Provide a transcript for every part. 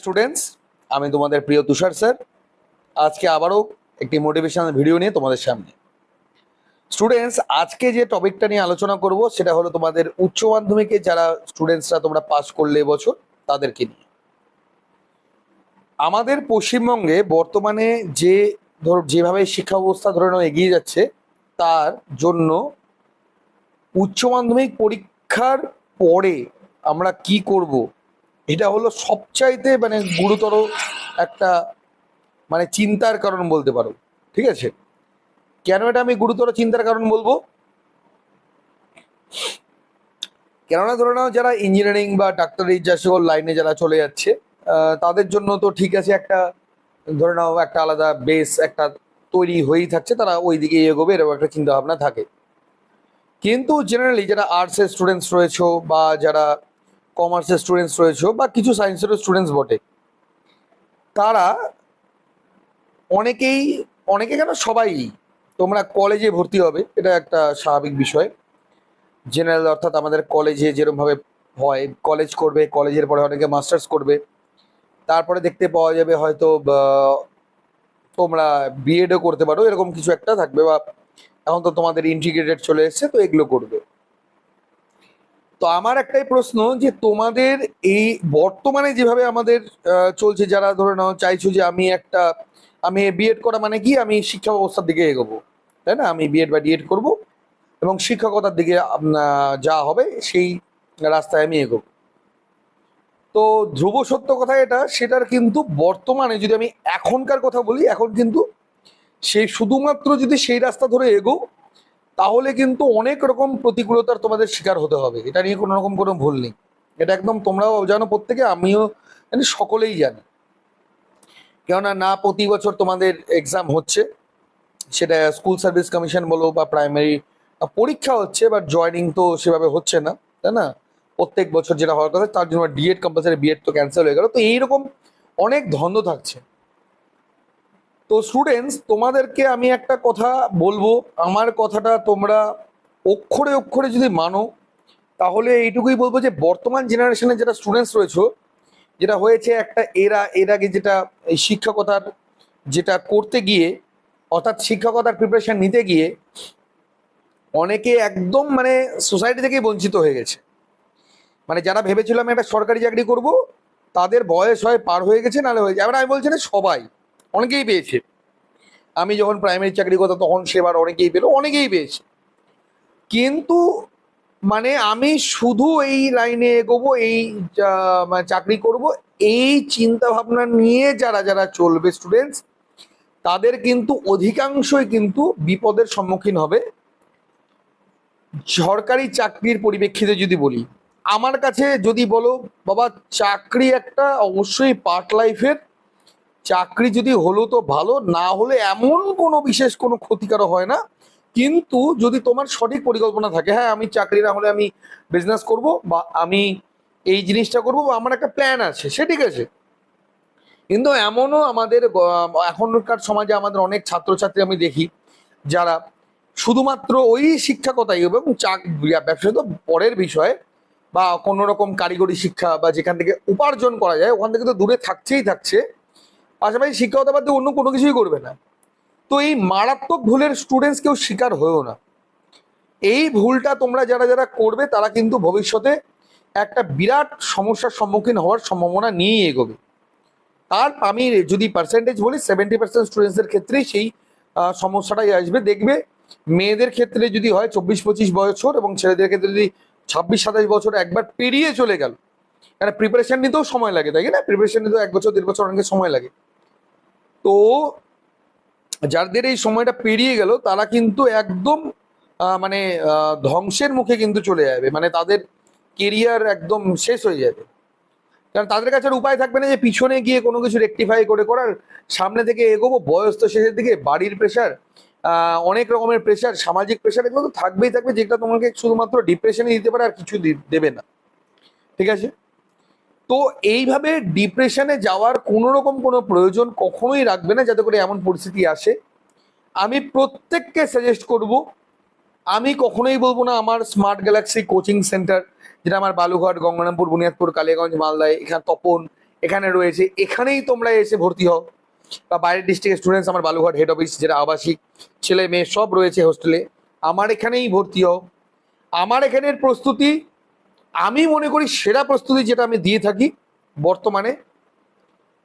Students আমি তোমাদের প্রিয় তুষার স্যার আজকে আবারও একটি মোটিভেশনাল ভিডিও নিয়ে তোমাদের সামনে। স্টুডেন্টস আজকে যে টপিকটা নিয়ে আলোচনা করব, সেটা হলো তোমাদের উচ্চ মাধ্যমিকে যারা স্টুডেন্টসরা তোমরা পাস করলে এবছর তাদেরকে নিয়ে। আমাদের পশ্চিমবঙ্গে বর্তমানে যে, ধর, যেভাবে শিক্ষা ব্যবস্থা ধরে নাও এগিয়ে যাচ্ছে, তার জন্য উচ্চ মাধ্যমিক পরীক্ষার পরে আমরা কি করব এটা হলো সবচাইতে মানে গুরুতর একটা মানে চিন্তার কারণ বলতে পারো, ঠিক আছে? কেন এটা আমি গুরুতর চিন্তার কারণ বলব? কেননা ধরে নাও যারা ইঞ্জিনিয়ারিং বা ডাক্তারি যা সকল লাইনে যারা চলে যাচ্ছে তাদের জন্য তো ঠিক আছে একটা, ধরে নাও একটা আলাদা বেস একটা তৈরি হয়েই থাকছে, তারা ওই দিকে এগোবে এরকম একটা চিন্তা ভাবনা থাকে। কিন্তু জেনারেলি যারা আর্টসের স্টুডেন্টস রয়েছে বা যারা কমার্সের স্টুডেন্টস রয়েছে বা কিছু সায়েন্সেরও স্টুডেন্টস বটে, তারা অনেকেই, অনেকে কেন সবাই তোমরা কলেজে ভর্তি হবে, এটা একটা স্বাভাবিক বিষয়। জেনারেল অর্থাৎ আমাদের কলেজে যেরমভাবে হয় কলেজ করবে কলেজের পরে অনেকে মাস্টার্স করবে, তারপরে দেখতে পাওয়া যাবে হয়তো তোমরা বিএডও করতে পারো, এরকম কিছু একটা থাকবে বা এখন তো তোমাদের ইন্টিগ্রেটেড চলে এসছে, তো এগুলো করবে। তো আমার একটাই প্রশ্ন যে তোমাদের এই বর্তমানে যেভাবে আমাদের চলছে, যারা ধরে নাও চাইছো যে আমি একটা, আমি বিএড করা মানে কি? আমি শিক্ষা ব্যবস্থার দিকে এগোবো, তাই না? আমি বিএড বা ডিএড করব এবং শিক্ষকতার দিকে যা হবে সেই রাস্তায় আমি এগোবো। তো ধ্রুব সত্য কথা এটা, সেটার কিন্তু বর্তমানে যদি আমি এখনকার কথা বলি, এখন কিন্তু সেই শুধুমাত্র যদি সেই রাস্তা ধরে এগো তাহলে কিন্তু অনেক রকম প্রতিকূলতার তোমাদের শিকার হতে হবে। এটা নিয়ে কোনো রকম কোনো ভুল নেই। এটা একদম তোমরাও জানো প্রত্যেকে, আমিও জানি সকলেই জানি। কেননা না প্রতি বছর তোমাদের এক্সাম হচ্ছে, সেটা স্কুল সার্ভিস কমিশন বলো বা প্রাইমারি পরীক্ষা হচ্ছে বাট জয়নিং তো সেভাবে হচ্ছে না, তাই না? প্রত্যেক বছর যেটা হওয়ার কথা, তার জন্য ডিএড কম্পালসারি বিএড তো ক্যান্সেল হয়ে গেল। তো এইরকম অনেক ধন্দ থাকছে। তো স্টুডেন্টস তোমাদেরকে আমি একটা কথা বলব। আমার কথাটা তোমরা অক্ষরে অক্ষরে যদি মানো, তাহলে এইটুকুই বলব যে বর্তমান জেনারেশনে যেটা স্টুডেন্টস রয়েছে, যেটা হয়েছে একটা এরা এর আগে যেটা এই শিক্ষকতার যেটা করতে গিয়ে, অর্থাৎ শিক্ষকতার প্রিপারেশন নিতে গিয়ে, অনেকে একদম মানে সোসাইটি থেকেই বঞ্চিত হয়ে গেছে। মানে যারা ভেবেছিলাম একটা সরকারি চাকরি করব, তাদের বয়স হয় পার হয়ে গেছে, নাহলে হয়ে যাবে আমি বলছি না সবাই অনেকেই পেয়েছে। আমি যখন প্রাইমারি চাকরি করতাম তখন সেবার অনেকেই পেল, অনেকেই পেয়েছে। কিন্তু মানে আমি শুধু এই লাইনে এগোবো, এই চাকরি করব, এই চিন্তা ভাবনা নিয়ে যারা যারা চলবে স্টুডেন্টস তাদের কিন্তু অধিকাংশই কিন্তু বিপদের সম্মুখীন হবে। সরকারি চাকরির পরিপ্রেক্ষিতে যদি বলি, আমার কাছে যদি বলো, বাবা, চাকরি একটা অবশ্যই পার্ট লাইফের চাকরি যদি হলো তো ভালো, না হলে এমন কোনো বিশেষ কোনো ক্ষতিকারক হয় না। কিন্তু যদি তোমার সঠিক পরিকল্পনা থাকে হ্যাঁ আমি চাকরি না হলে আমি বিজনেস করব বা আমি এই জিনিসটা করব বা আমার একটা প্ল্যান আছে, সে ঠিক আছে। কিন্তু এমনও আমাদের এখনকার সমাজে আমাদের অনেক ছাত্রছাত্রী আমি দেখি, যারা শুধুমাত্র ওই শিক্ষকতাই এবং চাক ব্যবসা তো পরের বিষয় বা কোনো রকম কারিগরি শিক্ষা বা যেখান থেকে উপার্জন করা যায়, ওখান থেকে তো দূরে থাকছেই থাকছে। পাশাপাশি শিক্ষকতা বাদ দিয়ে অন্য কোনো কিছুই করবে না। তো এই মারাত্মক ভুলের স্টুডেন্টস কেউ শিকার হয়েও না। এই ভুলটা তোমরা যারা যারা করবে, তারা কিন্তু ভবিষ্যতে একটা বিরাট সমস্যার সম্মুখীন হওয়ার সম্ভাবনা নিয়েই এগোবে। আর আমি যদি পার্সেন্টেজ বলি সেভেন্টি পার্সেন্ট স্টুডেন্টসদের ক্ষেত্রেই সেই সমস্যাটাই আসবে। দেখবে মেয়েদের ক্ষেত্রে যদি হয় চব্বিশ পঁচিশ বছর এবং ছেলেদের ক্ষেত্রে যদি ছাব্বিশ সাতাশ বছর একবার পেরিয়ে চলে গেল একটা প্রিপারেশন নিতেও সময় লাগে, তাই না? প্রিপারেশন নিতেও এক বছর, দেড় বছর অনেকের সময় লাগে। তো যাদের এই সময়টা পেরিয়ে গেল, তারা কিন্তু একদম মানে ধ্বংসের মুখে কিন্তু চলে যাবে। মানে তাদের কেরিয়ার একদম শেষ হয়ে যাবে। কারণ তাদের কাছে উপায় থাকবে না যে পিছনে গিয়ে কোনো কিছু রেকটিফাই করে করার। সামনে থেকে এগোবো, বয়স তো শেষের দিকে, বাড়ির প্রেশার অনেক রকমের প্রেশার সামাজিক প্রেশার এগুলো তো থাকবেই থাকবে, যেটা তোমাকে শুধুমাত্র ডিপ্রেশনে দিতে পারে আর কিছু দেবে না। ঠিক আছে? তো এইভাবে ডিপ্রেশনে যাওয়ার কোনো রকম কোনো প্রয়োজন কখনোই রাখবে না যাতে করে এমন পরিস্থিতি আসে। আমি প্রত্যেককে সাজেস্ট করব, আমি কখনোই বলব না আমার স্মার্ট গ্যালাক্সি কোচিং সেন্টার যেটা আমার বালুঘাট গঙ্গারামপুর, বুনিয়াদপুর কালিয়াগঞ্জ মালদায়, এখানে তপন, এখানে রয়েছে, এখানেই তোমরা এসে ভর্তি হও। বা বাইরের ডিস্ট্রিক্টের স্টুডেন্টস আমার বালুঘাট হেড অফিস যেটা আবাসিক ছেলে মেয়ে সব রয়েছে হোস্টেলে আমার এখানেই ভর্তি হও। আমার এখানের প্রস্তুতি আমি মনে করি সেরা প্রস্তুতি যেটা আমি দিয়ে থাকি বর্তমানে,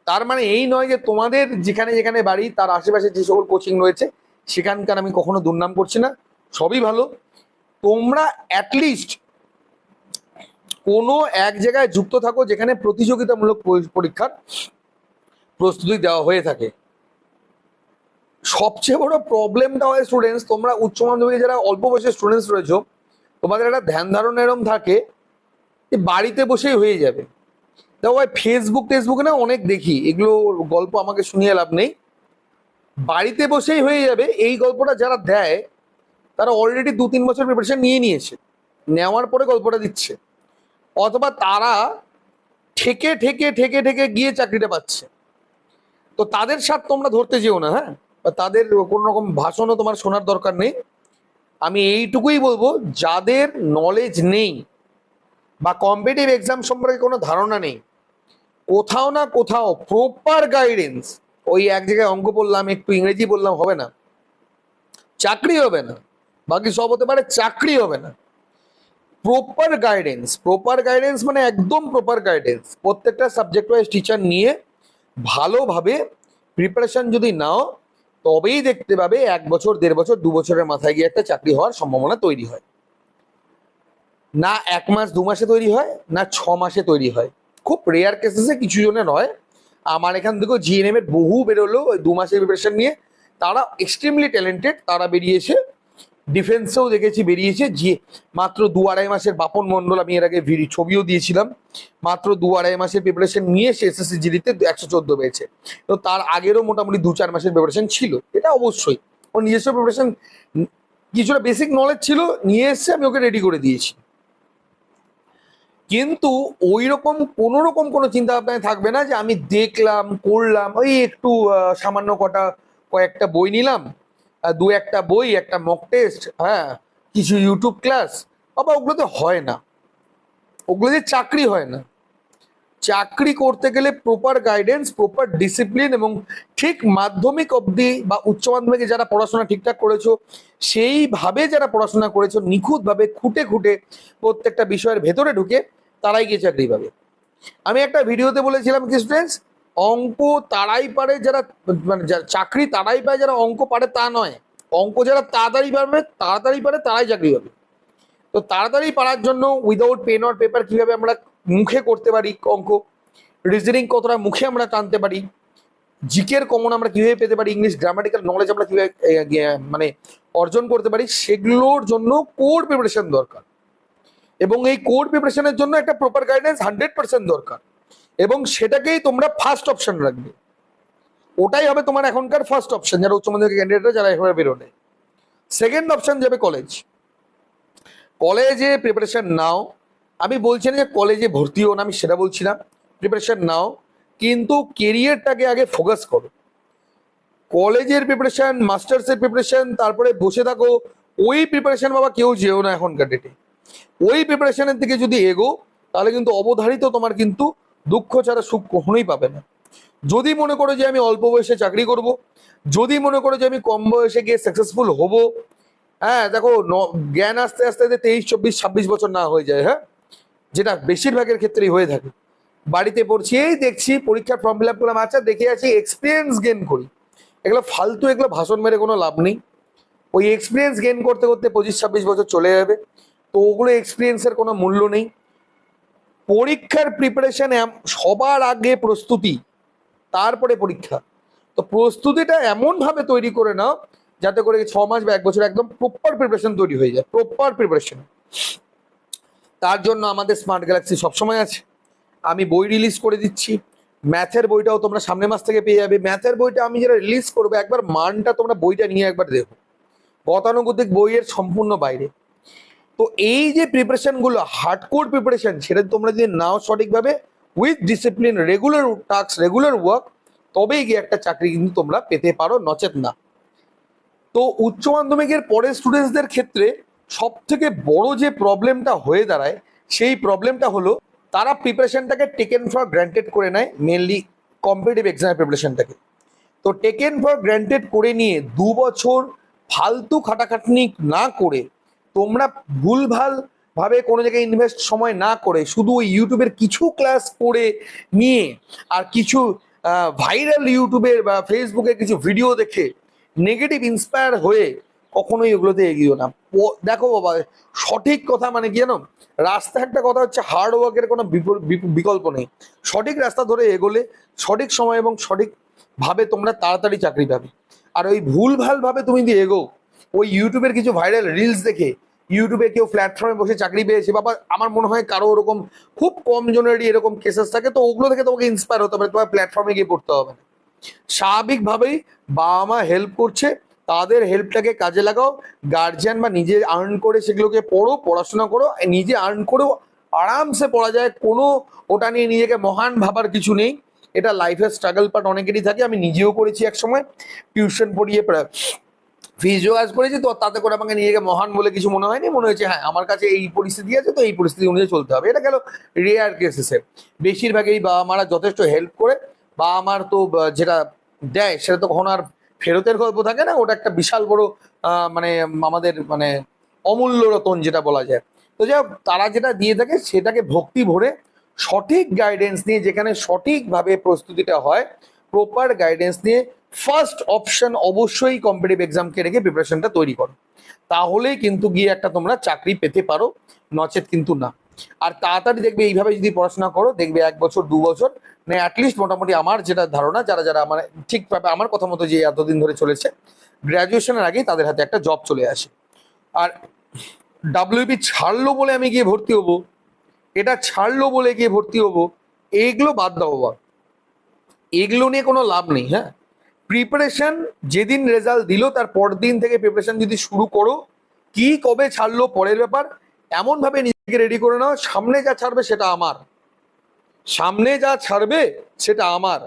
তার মানে এই নয় যে তোমাদের যেখানে যেখানে বাড়ি, তার আশেপাশে যে সকল কোচিং রয়েছে, সেখানকার আমি কখনো দুর্নাম করছি না, সবই ভালো। তোমরা অ্যাটলিস্ট কোনো এক জায়গায় যুক্ত থাকো যেখানে প্রতিযোগিতামূলক পরীক্ষার প্রস্তুতি দেওয়া হয়ে থাকে। সবচেয়ে বড় প্রবলেমটা হয় স্টুডেন্টস তোমরা উচ্চ মাধ্যমিকে যারা অল্প বয়সের স্টুডেন্টস রয়েছো, তোমাদের একটা ধ্যান ধারণা এরম থাকে বাড়িতে বসেই হয়ে যাবে। দেখো ভাই ফেসবুক টেসবুকে না অনেক দেখি, এগুলো গল্প আমাকে শুনিয়ে লাভ নেই। বাড়িতে বসেই হয়ে যাবে, এই গল্পটা যারা দেয়, তারা অলরেডি দু তিন বছর প্রিপারেশন নিয়ে নিয়েছে। নেওয়ার পরে গল্পটা দিচ্ছে। অথবা তারা ঠেকে ঠেকে ঠেকে ঠেকে গিয়ে চাকরিটা পাচ্ছে। তো তাদের সাথ তোমরা ধরতে যেও না হ্যাঁ? বা তাদের কোনো রকম ভাষণও তোমার শোনার দরকার নেই। আমি এইটুকুই বলব, যাদের নলেজ নেই বা কম্পিটিভ এক্সাম সম্পর্কে কোনো ধারণা নেই। কোথাও না কোথাও প্রপার গাইডেন্স ওই এক জায়গায় অঙ্ক বললাম একটু ইংরেজি বললাম হবে না। চাকরি হবে না, বাকি সব হতে পারে, চাকরি হবে না। প্রপার গাইডেন্স প্রপার গাইডেন্স মানে একদম প্রপার গাইডেন্স প্রত্যেকটা সাবজেক্ট ওয়াইজ টিচার নিয়ে ভালোভাবে প্রিপারেশন যদি নাও, তবেই দেখতে পাবে এক বছর, দেড় বছর, দু বছরের মাথায় গিয়ে একটা চাকরি হওয়ার সম্ভাবনা তৈরি হয়। না এক মাস, দু মাসে তৈরি হয়, না ছ মাসে তৈরি হয়। খুব রেয়ার কেসেসে কিছু জনের হয় আমার এখান থেকেও জিএনএম এর বহু বেরোলো ওই দু মাসের প্রিপারেশন নিয়ে। তারা এক্সট্রিমলি ট্যালেন্টেড তারা বেরিয়েছে। ডিফেন্সেও দেখেছি বেরিয়েছে। যে মাত্র দু আড়াই মাসের বাপন মণ্ডল, আমি এর আগে ছবিও দিয়েছিলাম। মাত্র দু আড়াই মাসের প্রিপারেশন নিয়ে সে এসএসসি জিডিতে একশো চোদ্দ পেয়েছে। তো তার আগেরও মোটামুটি দু চার মাসের প্রিপারেশন ছিল। এটা অবশ্যই। ও নিজস্ব প্রিপারেশন কিছুটা বেসিক নলেজ ছিল। নিয়ে এসছে আমি ওকে রেডি করে দিয়েছি। কিন্তু ওই রকম কোনো রকম কোনো চিন্তা ভাবনায় থাকবে না যে আমি দেখলাম, করলাম, ওই একটু সামান্য কটা কয়েকটা বই নিলাম দু একটা বই, একটা মক টেস্ট হ্যাঁ কিছু ইউটিউব ক্লাস বাবা, ওগুলোতে হয় না। ওগুলোতে চাকরি হয় না। চাকরি করতে গেলে প্রপার গাইডেন্স প্রপার ডিসিপ্লিন এবং ঠিক মাধ্যমিক অবধি বা উচ্চ মাধ্যমিকে যারা পড়াশোনা ঠিকঠাক করেছ, সেইভাবে যারা পড়াশোনা করেছ, নিখুঁতভাবে খুঁটে খুঁটে প্রত্যেকটা বিষয়ের ভেতরে ঢুকে তারাই গিয়ে চাকরি পাবে। আমি একটা ভিডিওতে বলেছিলাম কি স্টুডেন্টস অঙ্ক তারাই পারে যারা মানে চাকরি তারাই পায়, যারা অঙ্ক পারে তা নয়। অঙ্ক যারা তাড়াতাড়ি পারবে, তাড়াতাড়ি পারে তারাই চাকরি পাবে। তো তাড়াতাড়ি পারার জন্য উইদাউট পেন অর পেপার কীভাবে আমরা মুখে করতে পারি অঙ্ক? রিজনিং কতটা মুখে আমরা টানতে পারি? জিকের কমন আমরা কীভাবে পেতে পারি? ইংলিশ গ্রামাটিক্যাল নলেজ আমরা কীভাবে মানে অর্জন করতে পারি? সেগুলোর জন্য কোর প্রিপারেশন দরকার। এবং এই কোর প্রিপারেশনের জন্য একটা প্রপার গাইডেন্স হান্ড্রেড পার্সেন্ট দরকার। এবং সেটাকেই তোমরা ফার্স্ট অপশন রাখবে। ওটাই হবে তোমার এখনকার ফার্স্ট অপশন যারা উচ্চ মাধ্যমিক ক্যান্ডিডেটরা যারা এভাবে বেরোলে সেকেন্ড অপশন যাবে কলেজ কলেজে প্রিপারেশন নাও। আমি বলছি না যে কলেজে ভর্তি হও না, আমি সেটা বলছি না। প্রিপারেশন নাও। কিন্তু কেরিয়ারটাকে আগে ফোকাস করো। কলেজের প্রিপারেশন মাস্টার্সের প্রিপারেশন তারপরে বসে থাকো। ওই প্রিপারেশন বাবা কেউ যেও না এখনকার ডেটে ওই প্রিপারেশনের দিকে যদি এগো, তাহলে কিন্তু অবধারিত তোমার কিন্তু দুঃখ ছাড়া সুখ কখনোই পাবে না। যদি মনে করো যে আমি অল্প বয়সে চাকরি করব, যদি মনে করো যে আমি কম বয়সে গিয়ে সাকসেসফুল হব হ্যাঁ দেখো জ্ঞান আস্তে আস্তে আস্তে তেইশ, চব্বিশ, ছাব্বিশ বছর না হয়ে যায় হ্যাঁ? যেটা বেশিরভাগের ক্ষেত্রেই হয়ে থাকে। বাড়িতে পড়ছি, এই দেখছি, পরীক্ষার ফর্ম ফিল আপ করলাম আচ্ছা দেখে আছি এক্সপিরিয়েন্স গেন করি। এগুলো ফালতু, এগুলো ভাষণ মেরে কোনো লাভ নেই। ওই এক্সপিরিয়েন্স গেন করতে করতে পঁচিশ, ছাব্বিশ বছর চলে যাবে। তো ওগুলো এক্সপিরিয়েন্সের কোনো মূল্য নেই। পরীক্ষার প্রিপারেশন সবার আগে প্রস্তুতি, তারপরে পরীক্ষা। তো প্রস্তুতিটা এমন ভাবে তৈরি করে নাও, যাতে করে ছ মাস বা এক বছর একদম প্রপার প্রিপারেশন তৈরি হয়ে যায় প্রপার প্রিপারেশন তার জন্য আমাদের স্মার্ট গ্যালাক্সি সবসময় আছে। আমি বই রিলিজ করে দিচ্ছি। ম্যাথের বইটাও তোমরা সামনের মাস থেকে পেয়ে যাবে। ম্যাথের বইটা আমি যেটা রিলিজ করব, একবার মানটা তোমরা বইটা নিয়ে একবার দেখো। গতানুগতিক বইয়ের সম্পূর্ণ বাইরে। তো এই যে প্রিপারেশনগুলো হার্ডকোর প্রিপারেশন সেটা তোমরা যদি নাও সঠিকভাবে with discipline regular task regular work তবেই গিয়ে একটা চাকরি কিন্তু তোমরা পেতে পারো, নচেত না। তো উচ্চ মাধ্যমিকের পরের স্টুডেন্টসদের ক্ষেত্রে সব থেকে বড় যে প্রবলেমটা হয়ে দাঁড়ায়, সেই প্রবলেমটা হলো, তারা প্রিপারেশনটাকে টেকেন ফর গ্র্যান্টেড করে নেয় মেনলি কম্পিটিভ এক্সামের প্রিপারেশনটাকে তো টেকেন ফর গ্র্যান্টেড করে নিয়ে দু বছর ফালতু খাটাখাটনি না করে তোমরা ভুলভাল ভাবে কোনো জায়গায় ইনভেস্ট সময় না করে শুধু ওই ইউটিউবের কিছু ক্লাস করে নিয়ে আর কিছু ভাইরাল ইউটিউবের বা ফেসবুকে কিছু ভিডিও দেখে নেগেটিভ ইন্সপায়ার হয়ে কখনোই ওগুলোতে এগিয়েও না। দেখো বাবা, সঠিক কথা মানে কি জানো? রাস্তা একটা কথা হচ্ছে হার্ড ওয়ার্কের কোনো বিকল্প নেই। সঠিক রাস্তা ধরে এগোলে সঠিক সময় এবং সঠিক ভাবে তোমরা তাড়াতাড়ি চাকরি পাবে। আর ওই ভুলভাল ভাবে তুমি যদি এগো ওই ইউটিউবের কিছু ভাইরাল রিলস দেখে ইউটিউবে কেউ প্ল্যাটফর্মে বসে চাকরি পেয়েছে বাবা আমার মনে হয় কারও ওরকম খুব কম জনেরই এরকম কেসেস থাকে, তো ওগুলো থেকে তোমাকে ইন্সপায়ার হতে হবে, তোমার প্ল্যাটফর্মে গিয়ে পড়তে হবে। স্বাভাবিকভাবেই বাবা মা হেল্প করছে, তাদের হেল্পটাকে কাজে লাগাও গার্জিয়ান বা নিজে আর্ন করে সেগুলোকে পড়ো, পড়াশোনা করো নিজে আর্ন করেও আরামসে পড়া যায়, কোনো ওটা নিয়ে নিজেকে মহান ভাবার কিছু নেই। এটা লাইফের স্ট্রাগল পার্ট অনেকেরই থাকে, আমি নিজেও করেছি এক সময় টিউশন পড়িয়ে জোগাড় করেছি, তো তাতে করে আমাকে নিজেকে মহান বলে কিছু মনে হয়নি। মনে হয়েছে হ্যাঁ আমার কাছে এই পরিস্থিতি আছে, তো এই পরিস্থিতি অনুযায়ী চলতে হবে। এটা গেল রেয়ার কেসেসে বেশিরভাগই বাবা মারা যথেষ্ট হেল্প করে। বাবা মার তো যেটা দেয়, সেটা তো কখনো আর ফেরতের গল্প থাকে না। ওটা একটা বিশাল বড় মানে আমাদের মানে অমূল্য রতন যেটা বলা যায়। তো যাই তারা যেটা দিয়ে থাকে, সেটাকে ভক্তি ভরে সঠিক গাইডেন্স নিয়ে, যেখানে সঠিকভাবে প্রস্তুতিটা হয় প্রপার গাইডেন্স নিয়ে ফার্স্ট অপশন অবশ্যই কম্পিটিভ এক্সামকে রেখে প্রিপারেশনটা তৈরি করো। তাহলেই কিন্তু গিয়ে একটা তোমরা চাকরি পেতে পারো। নচেত কিন্তু না। আর তাড়াতাড়ি দেখবে এইভাবে যদি পড়াশোনা করো, দেখবে এক বছর, দু বছর মানে অ্যাটলিস্ট মোটামুটি আমার যেটা ধারণা, যারা যারা আমার ঠিকভাবে আমার কথা মতো যে এতদিন ধরে চলেছে গ্র্যাজুয়েশনের আগেই তাদের হাতে একটা জব চলে আসে। আর ডাব্লিউবি ছাড়লো বলে আমি গিয়ে ভর্তি হব। এটা ছাড়লো বলে গিয়ে ভর্তি হব। এইগুলো বাদ দাও বাবা। এগুলো নিয়ে কোনো লাভ নেই হ্যাঁ? প্রিপারেশন যেদিন রেজাল্ট দিল, তার পরের দিন থেকে প্রিপারেশন যদি শুরু করো, কি কবে ছাড়লো পরের ব্যাপার এমন ভাবে নিজেকে রেডি করে নাও, সামনে যা ছাড়বে সেটা আমার। সামনে যা ছাড়বে সেটা আমার।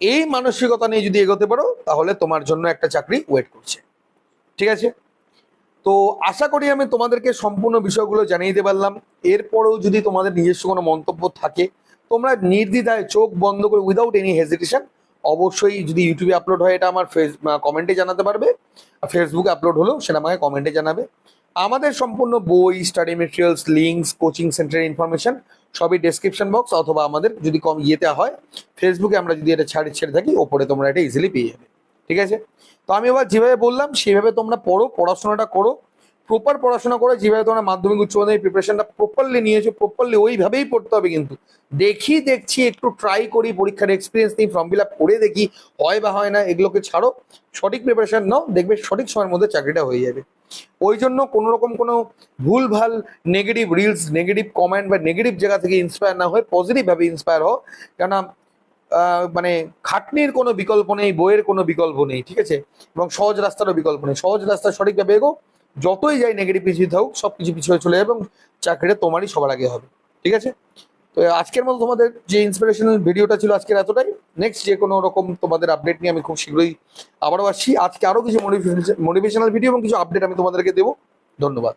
এই মানসিকতা নিয়ে যদি এগোতে পারো, তাহলে তোমার জন্য একটা চাকরি ওয়েট করছে। ঠিক আছে? তো আশা করি আমি তোমাদেরকে সম্পূর্ণ বিষয়গুলো জানিয়ে দিতে পারলাম। এরপরেও যদি তোমাদের নিজস্ব কোনো মন্তব্য থাকে, তোমরা নির্দ্বিধায় চোখ বন্ধ করে উইদাউট এনি হেজিটেশন অবশ্যই যদি ইউটিউবে আপলোড হয়, এটা আমার ফেস কমেন্টে জানাতে পারবে। আর ফেসবুকে আপলোড হলেও সেটা আমাকে কমেন্টে জানাবে। আমাদের সম্পূর্ণ বই স্টাডি মেটেরিয়ালস লিঙ্কস কোচিং সেন্টারের ইনফরমেশন সবই ডেসক্রিপশন বক্স অথবা আমাদের যদি কম ইয়েতে হয় ফেসবুকে আমরা যদি এটা ছাড়ি, ছেড়ে থাকি, ওপরে তোমরা এটা ইজিলি পেয়ে যাবে। ঠিক আছে? তো আমি এবার যেভাবে বললাম, সেভাবে তোমরা পড়ো, পড়াশোনাটা করো। প্রপার পড়াশোনা করে, যেভাবে তোমরা মাধ্যমিক, উচ্চ মাধ্যমিক প্রিপারেশনটা প্রপারলি নিয়েছো প্রপারলি ওইভাবেই পড়তে হবে কিন্তু। দেখি, দেখছি, একটু ট্রাই করি, পরীক্ষার এক্সপিরিয়েন্স নিই ফর্ম ফিল আপ করে দেখি, হয় বা হয় না, এগুলোকে ছাড়ো। সঠিক প্রিপারেশন নাও, দেখবে সঠিক সময়ের মধ্যে চাকরিটা হয়ে যাবে। ওই জন্য কোনো রকম কোনো ভুল ভালো নেগেটিভ রিলস নেগেটিভ কমেন্ট বা নেগেটিভ জায়গা থেকে ইন্সপায়ার না হয়ে পজিটিভভাবে ইন্সপায়ার হও। কেননা মানে খাটনির কোনো বিকল্প নেই, বইয়ের কোনো বিকল্প নেই, ঠিক আছে? এবং সহজ রাস্তারও বিকল্প নেই। সহজ রাস্তা সঠিকভাবে এগো। যতই যাই নেগেটিভ পিছিয়ে থাকুক সব কিছু পিছিয়ে চলে যাবে এবং চাকরিটা তোমারই সবার আগে হবে। ঠিক আছে? তো আজকের মতো তোমাদের যে ইন্সপিরেশনাল ভিডিওটা ছিল আজকের এতটাই। নেক্সট যে কোনো রকম তোমাদের আপডেট নিয়ে আমি খুব শীঘ্রই আবারও আসছি। আজকে আরও কিছু মোটিভেশনাল ভিডিও এবং কিছু আপডেট আমি তোমাদেরকে দেবো। ধন্যবাদ।